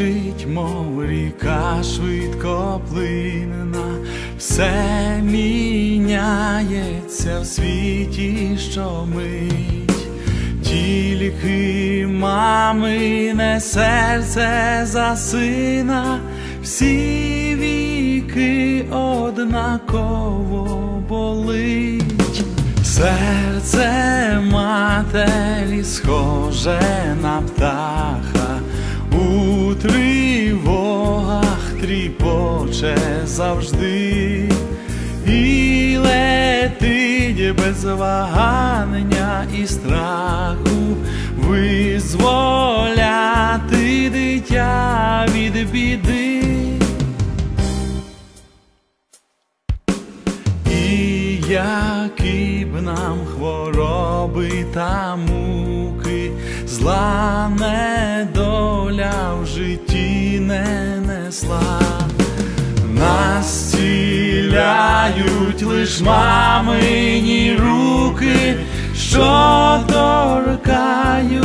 немов ріка швидко плинна, все міняється в світі, що мить, тільки мамине серце за сина, всі віки однаково болить. Серце матері схоже на птаха, у тривогах тріпоче завжди, і летить без вагання і страху, визволяти дитя від біди. І які б нам хвороби та муки, зла житті не несла, нас ціляють лиш мамині руки, що торкаються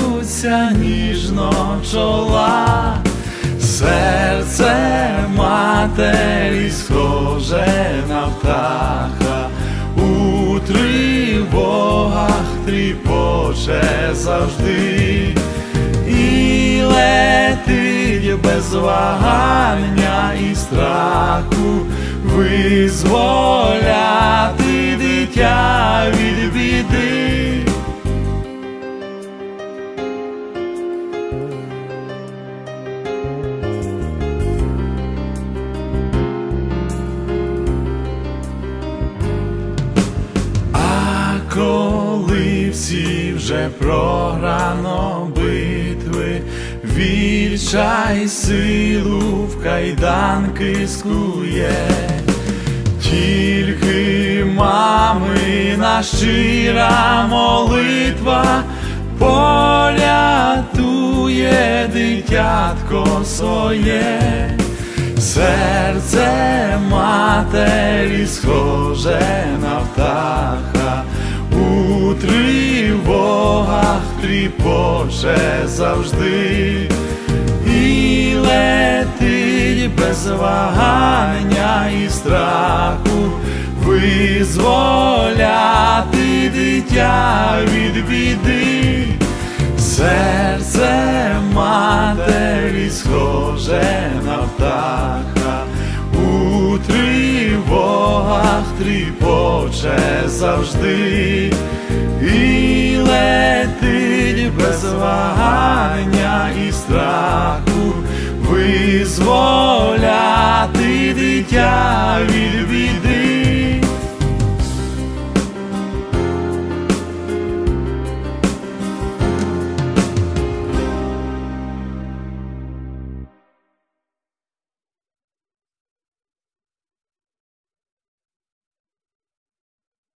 ніжно чола. Серце матері схоже на птаха, у тривогах тріпоче завжди, без вагання і страху, визволяти дитя від біди. А коли всі вже програно вільчай силу в кайданки скує, тільки мамина щира молитва порятує дитятко своє. Серце матері схоже на птаха, тривогах тріпоче завжди, і летить без вагання і страху, визволяти дитя від біди. Серце матері схоже на птаха, у тривогах тріпоче завжди, без і страху, визволяти дитя від біди.